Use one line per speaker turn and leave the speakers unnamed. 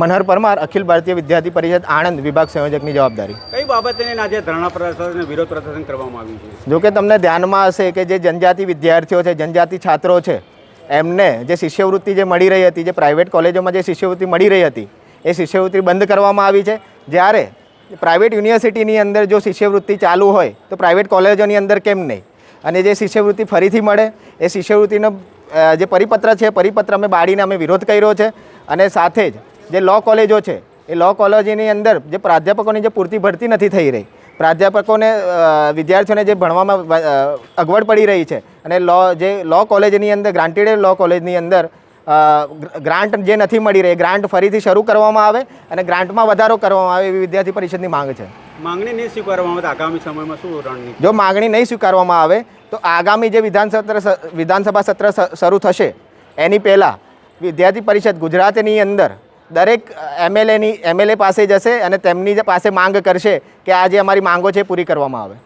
મનહર પરમાર અખિલ ભારતીય વિદ્યાર્થી પરિષદ આણંદ વિભાગ સંયોજકની જવાબદારી.
કઈ બાબતે આજે ધરણા પ્રદર્શન વિરોધ પ્રદર્શન કરવામાં આવ્યું છે?
જોકે તમને ધ્યાનમાં હશે કે જે જનજાતિ વિદ્યાર્થીઓ છે જનજાતિ છાત્રો છે એમને જે શિષ્યવૃત્તિ જે મળી રહી હતી જે પ્રાઇવેટ કોલેજોમાં જે શિષ્યવૃત્તિ મળી રહી હતી એ શિષ્યવૃત્તિ બંધ કરવામાં આવી છે. જ્યારે પ્રાઇવેટ યુનિવર્સિટીની અંદર જો શિષ્યવૃત્તિ ચાલુ હોય તો પ્રાઇવેટ કોલેજોની અંદર કેમ નહીં? અને જે શિષ્યવૃત્તિ ફરીથી મળે એ શિષ્યવૃત્તિનો જે પરિપત્ર છે પરિપત્ર અમે બાળીને અમે વિરોધ કર્યો છે. અને સાથે જ જે લો કોલેજો છે એ લો કોલેજની અંદર જે પ્રાધ્યાપકોની જે પૂરતી ભરતી નથી થઈ રહી પ્રાધ્યાપકોને વિદ્યાર્થીઓને જે ભણવામાં અગવડ પડી રહી છે અને લો જે લો કોલેજની અંદર ગ્રાન્ટેડ લો કોલેજની અંદર ગ્રાન્ટ જે નથી મળી રહી ગ્રાન્ટ ફરીથી શરૂ કરવામાં આવે અને ગ્રાન્ટમાં વધારો કરવામાં આવે એવી વિદ્યાર્થી પરિષદની માંગ છે.
માંગણી નહીં સ્વીકારવામાં આવે આગામી સમયમાં શું રણનીતિ?
જો માંગણી નહીં સ્વીકારવામાં આવે તો આગામી જે વિધાનસત્ર વિધાનસભા સત્ર શરૂ થશે એની પહેલાં વિદ્યાર્થી પરિષદ ગુજરાતની અંદર દરેક એમએલએની એમએલએ પાસે જશે અને તેમની પાસે માંગ કરશે કે આ જે અમારી માંગો છે પૂરી કરવામાં આવે.